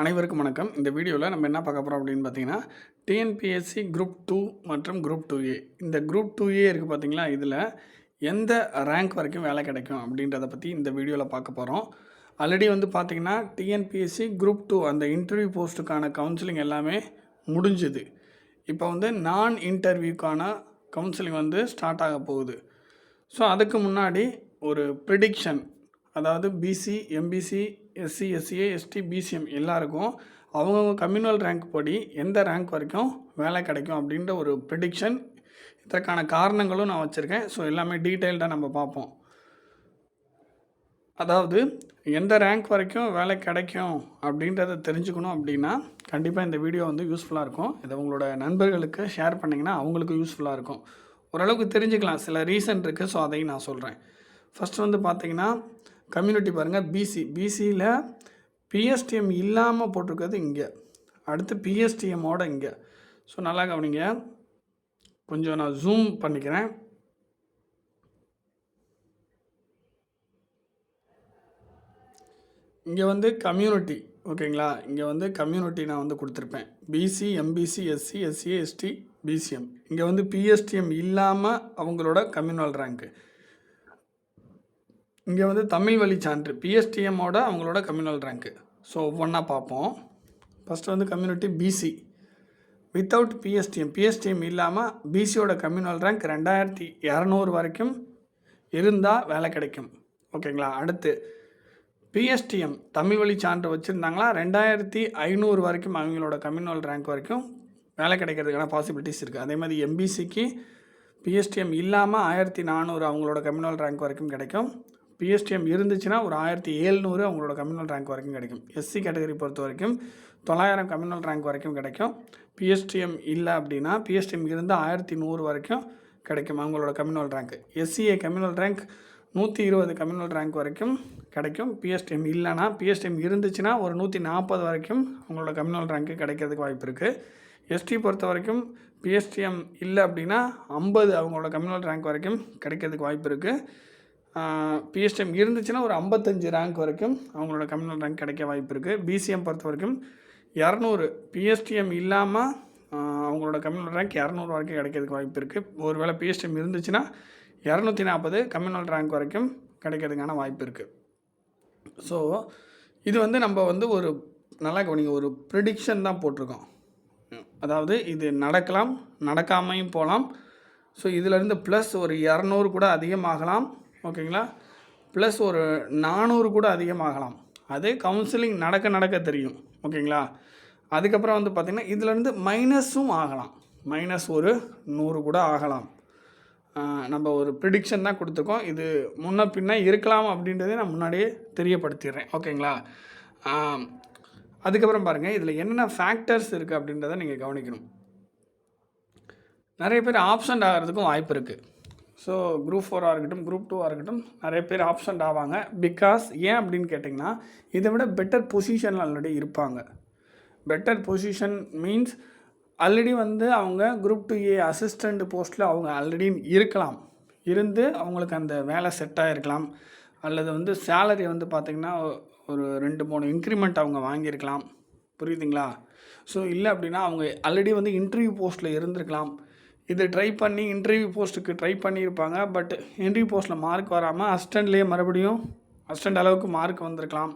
அனைவருக்கும் வணக்கம். இந்த வீடியோவில் நம்ம என்ன பார்க்க போகிறோம் அப்படின்னு பார்த்தீங்கன்னா டிஎன்பிஎஸ்சி குரூப் டூ மற்றும் குரூப் டூ ஏ இந்த குரூப் டூ ஏ இருக்குது பார்த்தீங்களா? இதில் எந்த ரேங்க் வரைக்கும் வேலை கிடைக்கும் அப்படின்றத பற்றி இந்த வீடியோவில் பார்க்க போகிறோம் ஆல்ரெடி வந்து பார்த்திங்கன்னா டிஎன்பிஎஸ்சி குரூப் டூ அந்த இன்டர்வியூ போஸ்ட்டுக்கான கவுன்சிலிங் எல்லாமே முடிஞ்சுது. இப்போ வந்து நான் இன்டர்வியூக்கான கவுன்சிலிங் வந்து ஸ்டார்ட் ஆக போகுது. ஸோ அதுக்கு முன்னாடி ஒரு ப்ரிடிக்ஷன் அதாவது BC MBC SC SCA ST BCM எல்லாருக்கும் அவங்கவுங்க கம்யூனல் ரேங்க் படி எந்த ரேங்க் வரைக்கும் வேலை கிடைக்கும் அப்படின்ற ஒரு ப்ரிடிக்ஷன் இதற்கான காரணங்களும் நான் வச்சுருக்கேன். ஸோ எல்லாமே டீட்டெயில்டாக நம்ம பார்ப்போம். அதாவது எந்த ரேங்க் வரைக்கும் வேலை கிடைக்கும் அப்படின்றத தெரிஞ்சுக்கணும் அப்படின்னா கண்டிப்பாக இந்த வீடியோ வந்து யூஸ்ஃபுல்லாக இருக்கும். இதை உங்களோட நண்பர்களுக்கு ஷேர் பண்ணிங்கன்னா அவங்களுக்கு யூஸ்ஃபுல்லாக இருக்கும். ஓரளவுக்கு தெரிஞ்சுக்கலாம். சில ரீசன் இருக்குது ஸோ அதையும் நான் சொல்கிறேன் ஃபஸ்ட்டு வந்து பார்த்தீங்கன்னா கம்யூனிட்டி பாருங்கள் பிசி பிசியில் பிஎஸ்டிஎம் இல்லாமல் போட்டிருக்கிறது இங்கே. அடுத்து பிஎஸ்டிஎம்மோட இங்கே. ஸோ நல்லா கவனிங்க. கொஞ்சம் நான் ஜூம் பண்ணிக்கிறேன். இங்கே வந்து கம்யூனிட்டி ஓகேங்களா? இங்கே வந்து கம்யூனிட்டி நான் வந்து கொடுத்துருப்பேன். BC MBC SC SC ST BCM இங்கே வந்து பிஎஸ்டிஎம் இல்லாமல் அவங்களோட கம்யூனல் ரேங்க்கு இங்கே வந்து தமிழ் வழி சான்று பிஎஸ்டிஎம்மோட அவங்களோட கம்யூனல் ரேங்க்கு ஸோ ஒவ்வொன்றா பார்ப்போம். ஃபஸ்ட்டு வந்து community BC without PSTM PSTM இல்லாமல் பிசியோட கம்யூனல் ரேங்க் ரெண்டாயிரத்தி இரநூறு வரைக்கும் இருந்தால் வேலை கிடைக்கும். ஓகேங்களா அடுத்து பிஎஸ்டிஎம் தமிழ் வழி சான்று வச்சுருந்தாங்களா? ரெண்டாயிரத்தி ஐநூறு வரைக்கும் அவங்களோட கம்யூனல் ரேங்க் வரைக்கும் வேலை கிடைக்கிறதுக்கான பாசிபிலிட்டிஸ் இருக்குது அதே மாதிரி எம்பிசிக்கு பிஎஸ்டிஎம் இல்லாமல் ஆயிரத்தி நானூறு அவங்களோட கம்யூனல் ரேங்க் வரைக்கும் கிடைக்கும். பிஎஸ்டிஎம் இருந்துச்சுன்னா ஒரு ஆயிரத்தி ஏழ்நூறு அவங்களோட கம்யூனல் ரேங்க் வரைக்கும் கிடைக்கும். எஸ்சி கேட்டகரி பொறுத்த வரைக்கும் தொள்ளாயிரம் கம்யூனல் ரேங்க் வரைக்கும் கிடைக்கும். பிஎஸ்டிஎம் இல்லை அப்படின்னா பிஎஸ்டிஎம் இருந்து ஆயிரத்தி நூறு வரைக்கும் கிடைக்கும் அவங்களோட communal rank SCA communal rank நூற்றி இருபது கம்யூனல் ரேங்க் வரைக்கும் கிடைக்கும். பிஎஸ்டிஎம் இல்லைனா பிஎஸ்டிஎம் இருந்துச்சுன்னா ஒரு நூற்றி நாற்பது வரைக்கும் அவங்களோட கம்யூனல் ரேங்க்கு கிடைக்கிறதுக்கு வாய்ப்பு இருக்குது எஸ்டி பொறுத்த வரைக்கும் பிஎஸ்டிஎம் இல்லை அப்படின்னா ஐம்பது அவங்களோட கம்யூனல் ரேங்க் வரைக்கும் கிடைக்கிறதுக்கு வாய்ப்பு இருக்குது பிஎஸ்டிஎம் இருந்துச்சுன்னா ஒரு ஐம்பத்தஞ்சு ரேங்க் வரைக்கும் அவங்களோட கம்யூனல் ரேங்க் கிடைக்க வாய்ப்பு இருக்குது பிசிஎம் பொறுத்த வரைக்கும் இரநூறு. பிஎஸ்டிஎம் இல்லாமல் அவங்களோட கம்யூனல் ரேங்க் இரநூறு வரைக்கும் கிடைக்கிறதுக்கு வாய்ப்பு இருக்குது ஒருவேளை பிஎஸ்டிஎம் இருந்துச்சுன்னா இரநூத்தி நாற்பது கம்யூனல் ரேங்க் வரைக்கும் கிடைக்கிறதுக்கான வாய்ப்பு இருக்குது ஸோ இது வந்து நம்ம வந்து ஒரு நல்லா கவனிங்க ஒரு ப்ரிடிக்ஷன் தான் போட்டிருக்கோம். அதாவது இது நடக்கலாம் நடக்காமையும் போகலாம். ஸோ இதிலேருந்து ப்ளஸ் ஒரு இரநூறு கூட அதிகமாகலாம். ஓகேங்களா? ப்ளஸ் ஒரு நானூறு கூட அதிகமாகலாம். அது கவுன்சிலிங் நடக்க நடக்க தெரியும். ஓகேங்களா? அதுக்கப்புறம் வந்து பார்த்திங்கன்னா இதிலேருந்து மைனஸும் ஆகலாம். மைனஸ் ஒரு நூறு கூட ஆகலாம். நம்ம ஒரு ப்ரிடிக்ஷன் தான் கொடுத்துருக்கோம். இது முன்ன பின்ன இருக்கலாம் அப்படின்றதே நான் முன்னாடியே தெரியப்படுத்திடுறேன். ஓகேங்களா? அதுக்கப்புறம் பாருங்கள் இதில் என்னென்ன ஃபேக்டர்ஸ் இருக்குது அப்படின்றத நீங்கள் கவனிக்கணும். நிறைய பேர் ஆப்ஷன் ஆகிறதுக்கும் வாய்ப்பு இருக்குது ஸோ குரூப் ஃபோராக இருக்கட்டும் குரூப் டூவாக இருக்கட்டும் நிறைய பேர் ஆப்ஷன்ட் ஆவாங்க. பிகாஸ் ஏன் அப்படின்னு கேட்டிங்கன்னா இதை விட பெட்டர் பொசிஷனில் ஆல்ரெடி இருப்பாங்க. பெட்டர் பொசிஷன் மீன்ஸ் ஆல்ரெடி வந்து அவங்க குரூப் டூ ஏ அசிஸ்டண்ட் போஸ்ட்டில் அவங்க ஆல்ரெடி இருக்கலாம். இருந்து அவங்களுக்கு அந்த வேலை செட் ஆகிருக்கலாம் அல்லது வந்து சேலரி வந்து பார்த்திங்கன்னா ஒரு ரெண்டு மூணு இன்க்ரிமெண்ட் அவங்க வாங்கியிருக்கலாம். புரியுதுங்களா? ஸோ இல்லை அப்படின்னா அவங்க ஆல்ரெடி வந்து இன்டர்வியூ போஸ்ட்டில் இருந்திருக்கலாம். இது ட்ரை பண்ணி இன்டர்வியூ போஸ்ட்டுக்கு ட்ரை பண்ணியிருப்பாங்க. பட் இன்டர்வியூ போஸ்ட்டில் மார்க் வராமல் அஸ்டண்ட்லேயே மறுபடியும் அஸ்டண்ட் அளவுக்கு மார்க் வந்திருக்கலாம்.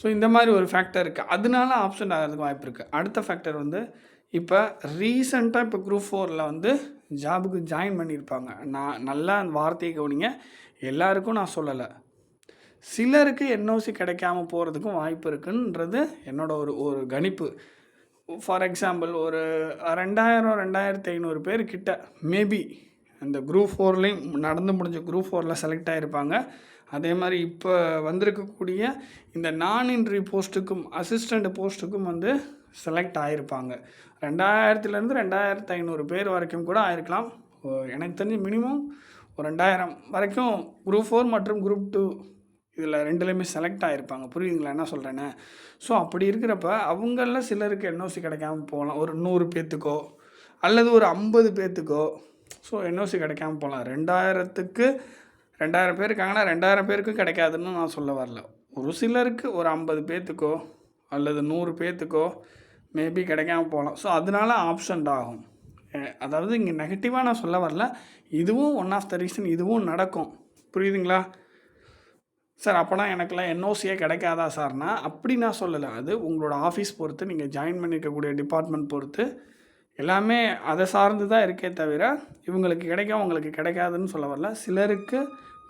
ஸோ இந்த மாதிரி ஒரு ஃபேக்டர் இருக்குது அதனால ஆப்ஷன் ஆகிறதுக்கு வாய்ப்பு இருக்குது அடுத்த ஃபேக்டர் வந்து இப்போ ரீசெண்டாக இப்போ குரூப் ஃபோரில் வந்து ஜாபுக்கு ஜாயின் பண்ணியிருப்பாங்க. நான் நல்லா அந்த வார்த்தையை கவனிங்க. எல்லாருக்கும் நான் சொல்லலை. சிலருக்கு என்ஓசி கிடைக்காம போகிறதுக்கும் வாய்ப்பு இருக்குன்றது என்னோட ஒரு ஒரு கணிப்பு. ஃபார் எக்ஸாம்பிள் ஒரு ரெண்டாயிரம் ரெண்டாயிரத்தி ஐநூறு பேர் கிட்ட மேபி அந்த குரூப் ஃபோர்லேயும் நடந்து முடிஞ்ச குரூப் ஃபோரில் செலக்ட் ஆகிருப்பாங்க அதே மாதிரி இப்போ வந்திருக்கக்கூடிய இந்த நான் இன்ட்ரி போஸ்ட்டுக்கும் அசிஸ்டண்ட் போஸ்ட்டுக்கும் வந்து செலக்ட் ஆகிருப்பாங்க ரெண்டாயிரத்துலேருந்து ரெண்டாயிரத்து ஐநூறு பேர் வரைக்கும் கூட ஆயிருக்கலாம். எனக்கு தெரிஞ்சு மினிமம் ஒரு ரெண்டாயிரம் வரைக்கும் குரூப் ஃபோர் மற்றும் குரூப் டூ இதில் ரெண்டுலேயுமே செலக்ட் ஆகிருப்பாங்க புரியுதுங்களா? என்ன சொல்கிறேன்னு ஸோ அப்படி இருக்கிறப்ப அவங்களில் சிலருக்கு என்ஓசி கிடைக்காம போகலாம். ஒரு நூறு பேர்த்துக்கோ அல்லது ஒரு ஐம்பது பேர்த்துக்கோ ஸோ என்ஓசி கிடைக்காம போகலாம். ரெண்டாயிரத்துக்கு ரெண்டாயிரம் பேர் இருக்காங்கன்னா ரெண்டாயிரம் பேருக்கு கிடைக்காதுன்னு நான் சொல்ல வரல. ஒரு சிலருக்கு ஒரு ஐம்பது பேர்த்துக்கோ அல்லது நூறு பேர்த்துக்கோ மேபி கிடைக்காம போகலாம். ஸோ அதனால ஆப்ஷன்ட் ஆகும். அதாவது இங்கே நெகட்டிவாக நான் சொல்ல வரல. இதுவும் ஒன் ஆஃப் த ரீசன் இதுவும் நடக்கும். புரியுதுங்களா? சார் அப்போனா எனக்குலாம் என்ஓசியே கிடைக்காதா சார்னா அப்படி நான் சொல்லலை. அது உங்களோட ஆஃபீஸ் பொறுத்து நீங்கள் ஜாயின் பண்ணியிருக்கக்கூடிய டிபார்ட்மெண்ட் பொறுத்து எல்லாமே அதை சார்ந்து தான் இருக்கே தவிர இவங்களுக்கு கிடைக்கும் உங்களுக்கு கிடைக்காதுன்னு சொல்ல வரல. சிலருக்கு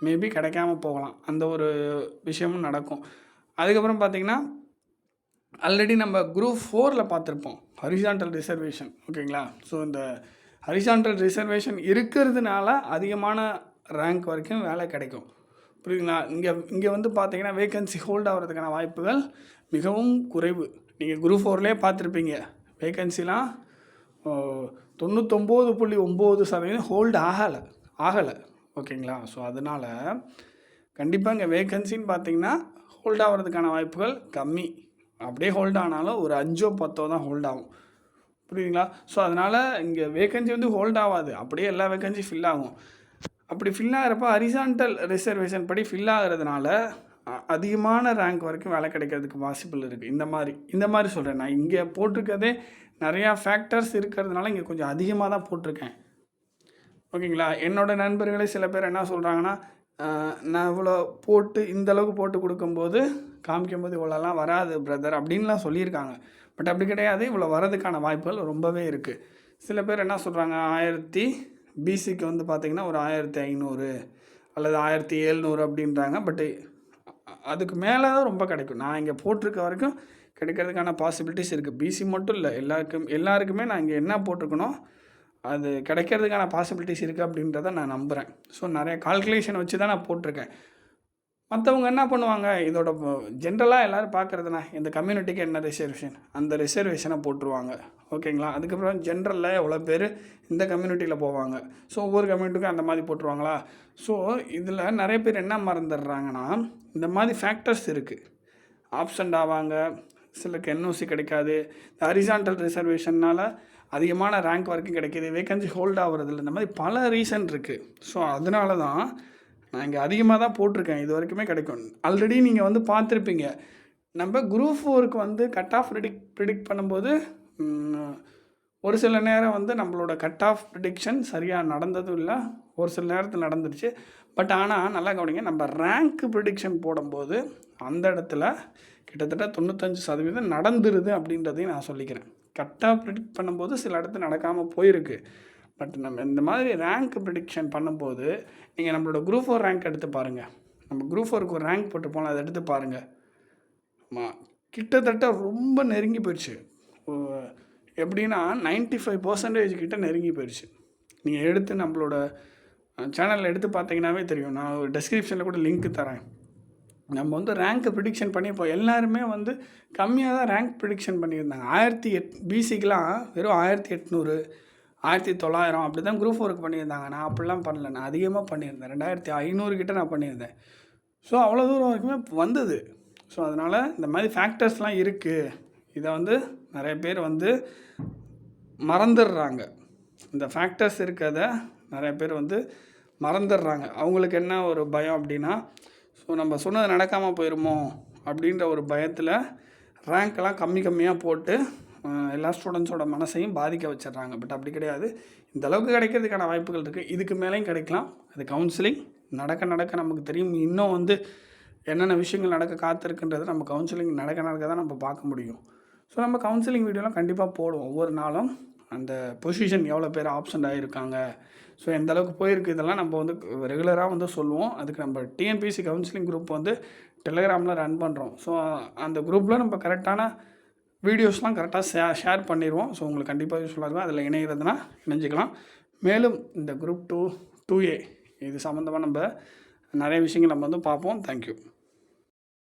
மேபி கிடைக்காம போகலாம். அந்த ஒரு விஷயமும் நடக்கும். அதுக்கப்புறம் பார்த்தீங்கன்னா ஆல்ரெடி நம்ம குரூப் ஃபோரில் பார்த்துருப்போம் ஹரிசான்டல் ரிசர்வேஷன் ஓகேங்களா? ஸோ இந்த ஹரிசான்டல் ரிசர்வேஷன் இருக்கிறதுனால அதிகமான ரேங்க் வரைக்கும் வேலை கிடைக்கும். புரியுதுங்களா? இங்கே இங்கே வந்து பார்த்தீங்கன்னா வேகன்சி ஹோல்ட் ஆகிறதுக்கான வாய்ப்புகள் மிகவும் குறைவு. நீங்கள் குரூப் ஃபோர்லேயே பார்த்துருப்பீங்க வேகன்சிலாம் தொண்ணூத்தொம்பது புள்ளி ஒம்பது சதவீதம் ஹோல்டு ஆகலை. ஆகலை. ஓகேங்களா ஸோ அதனால் கண்டிப்பாக இங்கே வேகன்சின்னு பார்த்தீங்கன்னா ஹோல்ட் ஆகிறதுக்கான வாய்ப்புகள் கம்மி. அப்படியே ஹோல்ட் ஆனாலும் ஒரு அஞ்சோ பத்தோ தான் ஹோல்ட் ஆகும். புரியுதுங்களா? ஸோ அதனால் இங்கே வேகன்சி வந்து ஹோல்ட் ஆகாது. அப்படியே எல்லா வேகன்சி ஃபில் ஆகும். அப்படி ஃபில் ஆகிறப்ப ஹரிசான்டல் ரிசர்வேஷன் படி ஃபில் ஆகிறதுனால அ- அதிகமான ரேங்க் வரைக்கும் வேலை கிடைக்கிறதுக்கு பாசிபிள் இருக்குது இந்த மாதிரி இந்த மாதிரி சொல்கிறேன் நான். இங்கே போட்டிருக்கதே நிறையா ஃபேக்டர்ஸ் இருக்கிறதுனால இங்கே கொஞ்சம் அதிகமாக தான் போட்டிருக்கேன். ஓகேங்களா? என்னோட நண்பர்களே சில பேர் என்ன சொல்கிறாங்கன்னா நான் இவ்வளோ போட்டு இந்த அளவுக்கு போட்டு கொடுக்கும்போது காமிக்கும்போது இவ்வளோலாம் வராது பிரதர் அப்படின்லாம் சொல்லியிருக்காங்க. பட் அப்படி கிடையாது. இவ்வளோ வரதுக்கான வாய்ப்புகள் ரொம்பவே இருக்குது சில பேர் என்ன சொல்கிறாங்க ஆயிரத்தி பிசிக்கு வந்து பார்த்திங்கன்னா ஒரு ஆயிரத்தி ஐநூறு அல்லது ஆயிரத்தி எழுநூறு அப்படின்றாங்க. பட்டு அதுக்கு மேலே தான் ரொம்ப கிடைக்கும். நான் இங்கே போட்டிருக்க வரைக்கும் கிடைக்கிறதுக்கான பாசிபிலிட்டிஸ் இருக்குது பிசி மட்டும் இல்லை. எல்லாருக்கும் எல்லாருக்குமே நான் இங்கே என்ன போட்டிருக்கணும் அது கிடைக்கிறதுக்கான பாசிபிலிட்டிஸ் இருக்குது அப்படின்றத நான் நம்புகிறேன் ஸோ நிறைய கால்குலேஷன் வச்சு தான் நான் போட்டிருக்கேன். மற்றவங்க என்ன பண்ணுவாங்க? இதோட ஜென்ரலாக எல்லோரும் பார்க்குறதுனா இந்த கம்யூனிட்டிக்கு என்ன ரிசர்வேஷன் அந்த ரிசர்வேஷனை போட்டுருவாங்க. ஓகேங்களா? அதுக்கப்புறம் ஜென்ரலில் எவ்வளோ பேர் இந்த கம்யூனிட்டியில் போவாங்க. ஸோ ஒவ்வொரு கம்யூனிட்டிக்கும் அந்த மாதிரி போட்டுருவாங்களா? ஸோ இதில் நிறைய பேர் என்ன மறந்துடுறாங்கன்னா இந்த மாதிரி ஃபேக்டர்ஸ் இருக்குது ஆப்சண்ட் ஆவாங்க. சிலருக்கு என்ஓசி கிடைக்காது. இந்த ஹரிசான்டல் ரிசர்வேஷன்னால் அதிகமான ரேங்க் வரைக்கும் கிடைக்கிது. வேகன்சி ஹோல்ட் ஆகுறதில்ல. இந்த மாதிரி பல ரீசன் இருக்குது ஸோ அதனால தான் நான் இங்கே அதிகமாக தான் போட்டிருக்கேன். இது வரைக்குமே கிடைக்கும். ஆல்ரெடி நீங்கள் வந்து பார்த்துருப்பீங்க. நம்ம குரூப் ஃபோருக்கு வந்து கட் ஆஃப் ப்ரிடிக் ப்ரிடிக்ட் பண்ணும்போது ஒரு சில நேரம் வந்து நம்மளோட கட் ஆஃப் ப்ரிடிக்ஷன் சரியாக நடந்ததும் இல்லை. ஒரு சில நேரத்தில் நடந்துருச்சு பட் ஆனால் நல்லா கவனிங்க நம்ம ரேங்க் ப்ரிடிக்ஷன் போடும்போது அந்த இடத்துல கிட்டத்தட்ட தொண்ணூத்தஞ்சு சதவீதம் நடந்துருது அப்படின்றதையும் நான் சொல்லிக்கிறேன். கரெக்டாக ப்ரிடிக்ட் பண்ணும்போது சில இடத்துல நடக்காமல் போயிருக்கு. பட் நம்ம இந்த மாதிரி ரேங்க் ப்ரிடிக்ஷன் பண்ணும்போது நீங்கள் நம்மளோட குரூப் ஃபோர் ரேங்க் எடுத்து பாருங்கள் நம்ம குரூப் ஃபோருக்கு ஒரு ரேங்க் போட்டு போனால் அதை எடுத்து பாருங்கள் ஆமாம் கிட்டத்தட்ட ரொம்ப நெருங்கி போயிடுச்சு. எப்படின்னா 95% ஃபைவ் பர்சன்டேஜ் கிட்ட நெருங்கி போயிடுச்சு. நீங்கள் எடுத்து நம்மளோட சேனலில் எடுத்து பார்த்தீங்கன்னாவே தெரியும். நான் ஒரு டெஸ்கிரிப்ஷனில் கூட லிங்க் தரேன். நம்ம வந்து ரேங்க் ப்ரிடிக்ஷன் பண்ணியிருப்போம் எல்லாருமே வந்து கம்மியாக தான் ரேங்க் ப்ரிடிக்ஷன் பண்ணியிருந்தாங்க. ஆயிரத்தி எட் பிசிக்கெலாம் வெறும் ஆயிரத்தி எட்நூறு ஆயிரத்தி தொள்ளாயிரம் அப்படி தான் குரூப் ஒர்க் பண்ணியிருந்தாங்க. நான் அப்படிலாம் பண்ணல. நான் அதிகமாக பண்ணியிருந்தேன். ரெண்டாயிரத்தி ஐநூறுக்கிட்ட நான் பண்ணியிருந்தேன். ஸோ அவ்வளோ தூரம் வரைக்குமே வந்தது. ஸோ அதனால் இந்த மாதிரி ஃபேக்டர்ஸ்லாம் இருக்குது இதை வந்து நிறைய பேர் வந்து மறந்துடுறாங்க. இந்த ஃபேக்டர்ஸ் இருக்கிறத நிறைய பேர் வந்து மறந்துடுறாங்க. அவங்களுக்கு என்ன ஒரு பயம் அப்படின்னா ஸோ நம்ம சொன்னது நடக்காமல் போயிருமோ? அப்படின்ற ஒரு பயத்தில் ரேங்க்லாம் கம்மி கம்மியாக போட்டு எல்லா ஸ்டூடெண்ட்ஸோட மனசையும் பாதிக்க வச்சிடுறாங்க. பட் அப்படி கிடையாது. இந்த அளவுக்கு கிடைக்கிறதுக்கான வாய்ப்புகள் இருக்குது இதுக்கு மேலேயும் கிடைக்கலாம். அது கவுன்சிலிங் நடக்க நடக்க நமக்கு தெரியும். இன்னும் வந்து என்னென்ன விஷயங்கள் நடக்க காத்திருக்குன்றது நம்ம கவுன்சிலிங் நடக்க நடக்க தான் நம்ம பார்க்க முடியும். ஸோ நம்ம கவுன்சிலிங் வீடியோலாம் கண்டிப்பாக போடுவோம். ஒவ்வொரு நாளும் அந்த பொசிஷன் எவ்வளோ பேர் ஆப்சண்ட் ஆகியிருக்காங்க ஸோ எந்த அளவுக்கு போயிருக்கு இதெல்லாம் நம்ம வந்து ரெகுலராக வந்து சொல்லுவோம். அதுக்கு நம்ம டிஎன்பிசி கவுன்சிலிங் குரூப் வந்து டெலிகிராமில் ரன் பண்ணுறோம் ஸோ அந்த குரூப்பில் நம்ம கரெக்டான வீடியோஸ்லாம் கரெக்டாக ஷே ஷேர் பண்ணிடுவோம் ஸோ உங்களுக்கு கண்டிப்பாக யூஸ்ஃபுல்லாக இருக்கும் அதில் இணைகிறதுனா இணைஞ்சிக்கலாம் மேலும் இந்த குரூப் டூ டூ ஏ இது சம்மந்தமாக நம்ம நிறைய விஷயங்கள் நம்ம வந்து பார்ப்போம். தேங்க்யூ